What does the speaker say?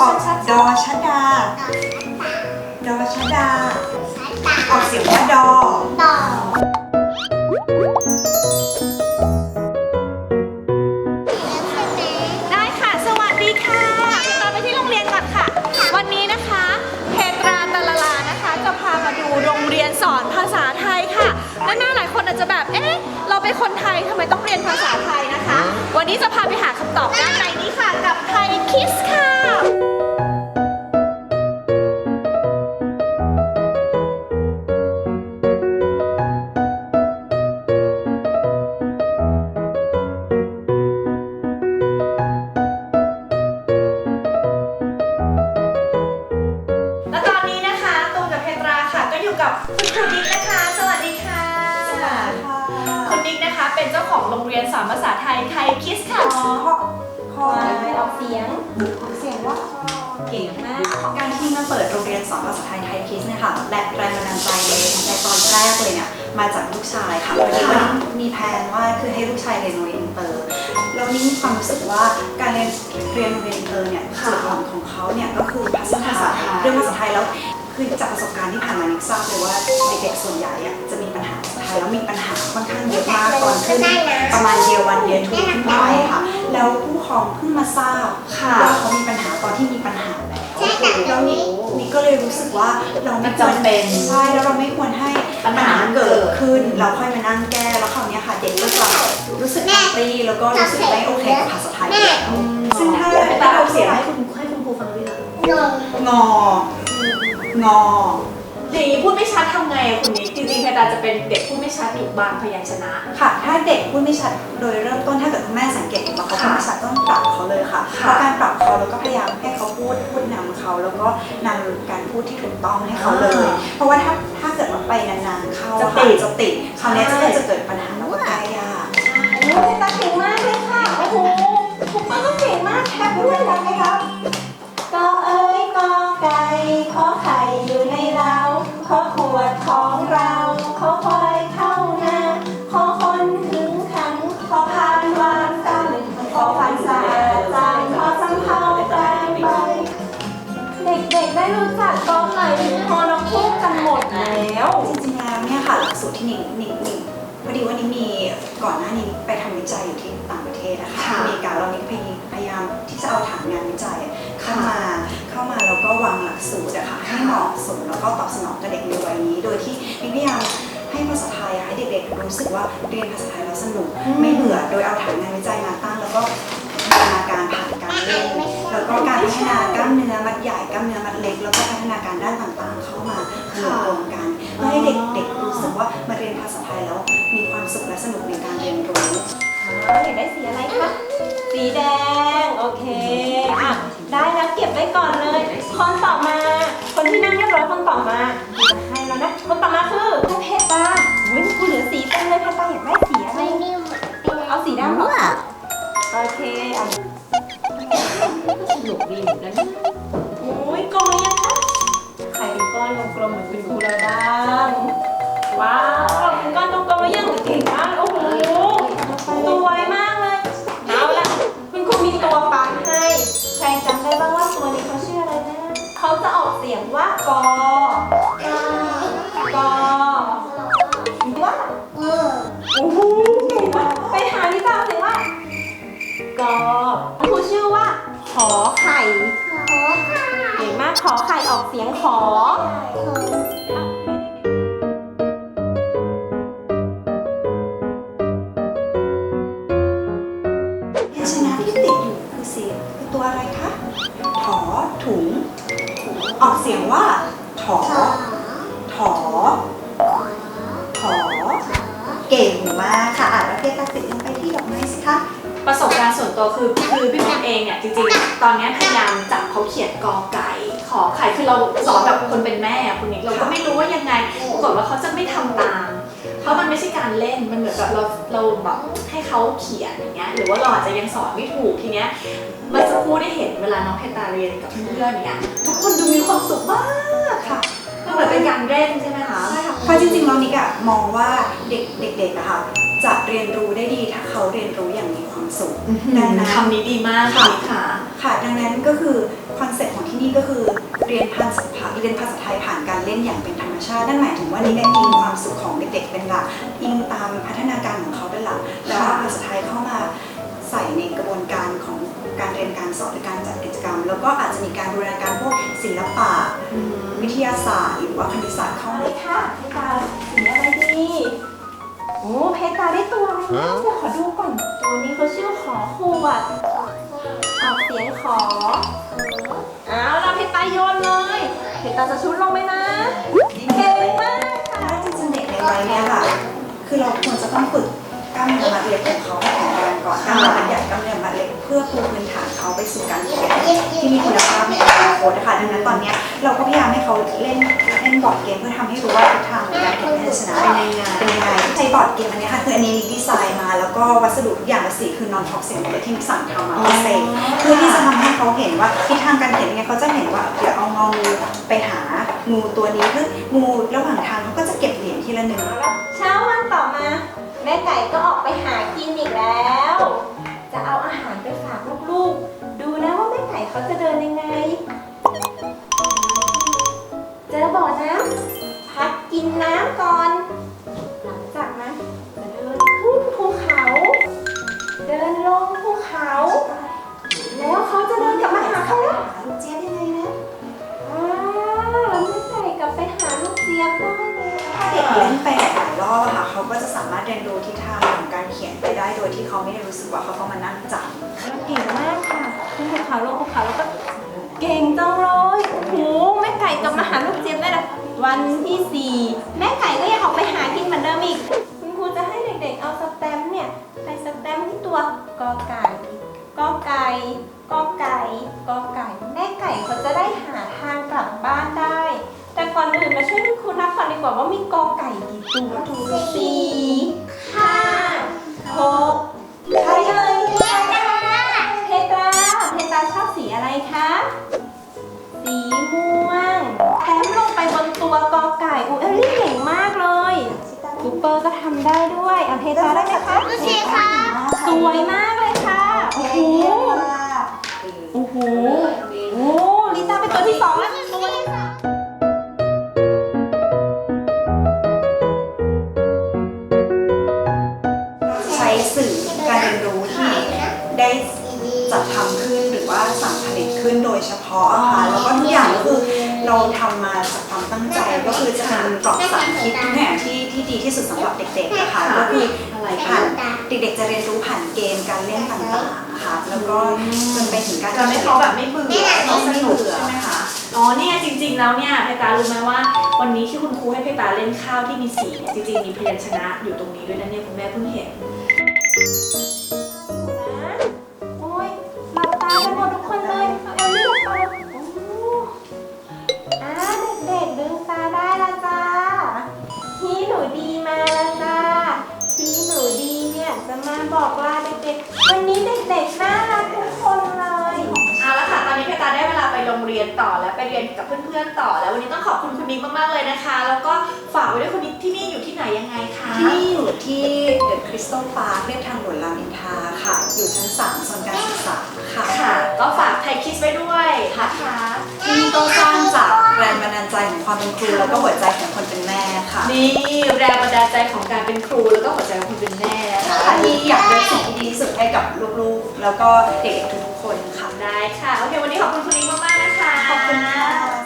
ออกชัดดอชดา ดอชดา ออกเสียงว่าดอต่อๆได้ค่ะ สวัสดีค่ะตามไปที่โรงเรียนก่อนค่ะ วันนี้นะคะเพตราตะละลานะคะ จะพามาดูโรงเรียนสอนภาษาไทยค่ะ และหน้าหลายคนอาจจะแบบ เอ๊ะ เราเป็นคนไทยทำไมต้องเรียนภาษาไท วันนี้จะพาไปหาคำตอบด้านในนี้ค่ะกับไทยคิสค่ะ นิกนะคะ เป็นเจ้าของโรงเรียนสอนภาษาไทยไทยคิสค่ะคอคอออกเสียงออกเสียงว่าคอเก่งมากการที่มาเปิดโรงเรียนสอนภาษาไทยไทยคิสเนี่ยค่ะและแรงบันดาลใจในในตอนแรกเลยเนี่ยมาจากลูกชายค่ะพอดีว่ามีแผนว่าคือให้ลูกชายเรียนโรงเรียนอินเตอร์แล้วนี่มีความรู้สึกว่าการเรียนเรียนโรงเรียนอินเตอร์เนี่ยจุดอ่อนของเขาเนี่ยก็คือภาษาไทยเรื่องภาษาไทยแล้ว คือจากประสบการณ์ที่ผ่านมานิกทราบเลยว่าเด็กๆส่วนใหญ่อะจะมีปัญหาภาษาไทยแล้วมีปัญหาค่อนข้างเยอะมากตอนขึ้นประมาณเดียววันเดียวทูขึ้นไปค่ะ แล้วผู้ปกครองเพิ่งมาทราบค่ะว่าเขามีปัญหาตอนที่มีปัญหาแล้วแล้วนี่นี่ก็เลยรู้สึกว่าเราไม่ควรมันจำเป็นใช่แล้วเราไม่ควรให้ปัญหามันเกิเกิดดขึ้น เราค่อยมานั่งแก้แล้วคราวเนี้ยค่ะเด็กก็จะรู้สึกแอนตี้แล้วก็รู้สึกไม่โอเคกับภาษาไทยแล้วซึ่งถ้าเพตราออกเสียงให้คุณให้คุณครูฟังด้วยนะลงงอ งออย่างนี้พูดไม่ชัดทำไงอะคุณนิกจริงๆเพตราจะเป็นเด็กพูดไม่ชัดอยู่บางพยัญชนะ ค่ะ ถ้าเด็กพูดไม่ชัดโดยเริ่มต้นถ้าเกิดคุณแม่สังเกตเห็นว่าเขาพูดไม่ชัดต้องปรับเขาเลยค่ะเพค่ะราะการปรับเขาแล้วก็พยายามให้เขาพูดพูดนำเขาแล้วก็นำการพูดที่ถูกต้องให้เขาเลย อ่าเพราะว่าถ้าถ้าเกิดว่าไปนานๆเข้าจะอติดจะติดคราวเนี้ยใช่จะจะเกิดปัญหาแล้วก็แก้ยาก โอ้เพตราเก่งมากเลยค่ะ โอ้โหคุณป้าก็เก่งมากแคปด้วยนะครั มีก่อนหน้านี้ไปทำวิจัยอยู่ที่ต่างประเทศนะคะค่ะอเมริกาเรานิ่งพยายามที่จะเอาฐานงานวิจัยเข้าค่ะมาเข้ามาแล้วก็วางหลักสูตรอะค่ะให้เหมาะสมแล้วก็ตอบสนองกับเด็กในวัยนี้ โดยที่นิ่งพยายามให้ภาษาไทยอะให้เด็กๆรู้สึกว่าเรียนภาษาไทยแล้วสนุก อืม ไม่เบื่อโดยเอาฐานงานวิจัยมาตั้งแล้วก็พัฒนาการผ่านการเล่น แล้วก็การพัฒนากล้ามเนื้อมัดใหญ่กล้ามเนื้อมัดเล็ก แล้วก็พัฒนาการด้านต่างๆ เข้ามารวมรวมกันเพื่อให้เด็กๆรู้สึกว่ามาเรียนภาษาไทยแล้วมีความสุขและสนุกในการเรียนรู้อยากได้สีอะไรคะ สีแดง โอเค อะ ได้แล้วเก็บไว้ก่อนเลย คนต่อมา คนที่นั่งเรียบร้อยคนต่อมาจะให้แล้วนะ คนต่อมาคือเพชรตาโอ้ยคุณเหลือสีเต็มเลยเพชรตาอยากได้สีอะไรไม่นิ่มเอาสีดำเหรอโอเค อนกลมๆเหมือนคุณครูเราบ้างว้าวเป็นก้อนกลมๆแล้วยังเก่งมากโอ้โหตัวไวมากเลยเอาละคุณครูมีตัวฟังให้ ใครจำได้บ้างว่าตัวนี้เขาชื่ออะไรนะเขาจะออกเสียงว่ากอ เสียงขอพยัญชนะที่ติดอยู่คือเสียงคือตัวอะไรคะถอถุง ออกเสียงว่า ถอขอถอ ถอ เก่งมากค่ะอ่านแล้วเพชรตัดสินลงไปที่ดอกไม้สิคะ ประสบการณ์ส่วนตัวคือคือพี่มดเองเนี่ยจริงๆ ตอนเนี้ยพยายามจับเขาเขียนกอไก่ขอไข่คือเราสอนแบบคนเป็นแม่อะคุณนิกเราก็ไม่รู้ว่ายังไงปรากฏว่าเขาจะไม่ทำตาม เพราะมันไม่ใช่การเล่นมันเหมือนแบบเราเราแบบให้เขาเขียนอย่างเงี้ยหรือว่าเราอาจจะยังสอนไม่ถูกทีเนี้ยเมื่อสักครู่ได้เห็นเวลาน้องเพตาเรียนกับเพื่อนๆเนี่ยทุกคนดูมีความสุขมากค่ะมันเหมือนเป็นการเล่นใช่ไหมคะใช่ค่ะเพราะจริงๆแล้วนิกอะมองว่าเด็กเด็กๆอะค่ะจะเรียนรู้ได้ดีถ้าเขาเรียนรู้อย่างมี ความสุขดังนั้นคำนี้ดีมากค่ะค่ะ ค่ะ ดังนั้นก็คือคอนเซ็ปต์ที่นี่ก็คือเรียนภาษาเรียนภาษาไทยผ่านการเล่นอย่างเป็นธรรมชาติ นั่นหมายถึงว่านี่ได้อิงความสุขของเด็กๆเป็นหลักอิงตามพัฒนาการของเขาเป็นหลักแล้วเอาภาษาไทยเข้ามาใส่ในกระบวนการของการเรียนการสอนหรือการจัดกิจกรรม แล้วก็อาจจะมีการบูรณาการพวกศิลปะวิทยาศาสตร์ หรือว่าคณิตศาสตร์เข้าเอามาเลยค่ะเพตาสีอะไรดีโอ้เพตาได้ตัวอะไรนะเดี๋ยวขอดูก่อน ตัวนี้เขาชื่อขอขวดออกเสียงขอเอาเราเพตาโยนเลย เพตาจะชุดลงไหมนะเก่งมากค่ะถ้าจริงๆเด็กในวัยเนี้ยค่ะ คือเราควรจะต้องฝึกกล้ามเนื้อมัดเล็กของเขาให้แข็งแรงก่อนกล้ามเนื้อมัดใหญ่กล้ามเนื้อมัดเล็กเพื่อปูพื้นฐานเขาไปสู่การเขียนที่มีคุณภาพในอนาคตนะคะดังนั้นตอนเนี้ยเราก็พยายามให้เขาเล่นเล่นบอร์ดเกมเพื่อทำให้รู้ว่าทิศทางในการเขียนให้ชนะเป็นยังไงเป็นยังไงใช้บ อร์ดเกมอันเนี้ยค่ะคืออันนี้ดีไซน์มา แล้วก็วัสดุทุกอย่างและสีคือ non toxic หมดเลยที่มิกสั่งทำมาพิเศษเพื่อที่จะทำให้เขาเห็นว่าทิศทางการเขียนยังไงเขาจะเห็นว่าเดี๋ยวเอางองูไปหางูตัวนี้คืองูระหว่างทางเขาก็จะเก็บเหรียญทีละหนึ่ง เช้าวันต่อมา แม่ไก่ก็ออกไปหากิน ล้วลูกเจี๊ยบยังไงนะอ้าวแม่ไก่กลับไปหาลูกเจี๊ยบได้แล้วถ้าเด็กเล่นไปหลายรอบอะค่ะเขาก็จะสามารถเรียนรู้ทิศทางของการเขียนไปได้โดยที่เขาไม่ได้รู้สึกว่าเขาต้องมานั่งจำเก่งมากค่ะขึ้นภูเขาลงภูเขาแล้วก็เก่งจังเลยโอ้โหแม่ไก่กลับมาหาลูกเจี๊ยบได้แล้ววันที่สี่แม่ไก่ก็ยังออกไปหากินเหมือนเดิมอีกคุณครูจะให้เด็กๆเอาสแตมป์เนี่ยไปสแตมป์ที่ตัวกอไก่กอไก่ กอไก่กอไก่ แม่ไก่เขาจะได้หาทางกลับบ้านได้ แต่ก่อนอื่นมาช่วยคุณครูนับก่อนดีกว่าว่ามีกอไก่กี่ตัวสี่ห้าหกใครเอ่ยใครเอ่ยเพตราเพตราชอบสีอะไรคะ สีม่วงแต้มลงไปบนตัวกอไก่อูเอลลี่เก่งมากเลยซูเปอร์ก็ทำได้ด้วยอะเพตราได้ไหมคะโอเคค่ะสวยมากเลยค่ะ โอ้โหโอ้โหโอ้ลิซ่าเป็นตัวที่สองแล้วตัวที่สามใช้สื่อการเรียนรู้ที่ได้จัดทำขึ้นหรือว่าสั่งผลิตขึ้นโดยเฉพาะอะค่ะแล้วก็ทุกอย่างก็คือ เราทำมาจากความตั้งใจก็คือจะเป็นกรอบสารคิดทุกอย่างที่ที่ดีที่สุดสำหรับเด็กๆนะคะก็คือผ่านเด็กๆจะเรียนรู้ผ่านเกมการเล่นต่างๆนะคะแล้วก็จนไปถึงการทำให้เขาแบบไม่เบื่อไม่สนุกใช่ใช่ไหไหมมคะคะอ๋อเนี่ยจริงๆแล้วเนี่ยเพตารู้ไหมว่าวันนี้ที่คุณครูให้เพตาเล่นข้าวที่มีสีเนี่ยจริงๆมีพยัญชนะอยู่ตรงนี้ด้วยนะเนี่ยคุณแม่เพิ่งเห็น รงเรียนต่อแล้วไปเรียนกับเพื่อนๆต่อ แล้ววันนี้ต้องขอบคุณคุณนิกมากๆเลยนะคะ แล้วก็ฝากไว้ด้วยคุณนิกที่นี่อยู่ที่ไหนยังไงคะที่นี่อยู่ที่ The Crystal Park เรียบทางด่วนรามอินทราค่ะ อยู่ชั้น3โซนการศึกษาค่ะค่ะ ก็ฝากไทยคิสไว้ด้วยนะคะที่นี่ก็สร้างจากแรงบันดาลใจของความเป็นครูแล้วก็หัวใจของคนเป็นแม่ นี่แรงบันดาลใจของการเป็นครูแล้วก็หัวใจของคุณเป็นแม่นะคะที่อยากได้สิ่งดีที่สุดให้กับลูกๆ แล้วก็เด็กทุกคนค่ะ ได้ค่ะ โอเค วันนี้ขอบคุณคุณนิ้งมากๆนะคะ ขอบคุณค่ะ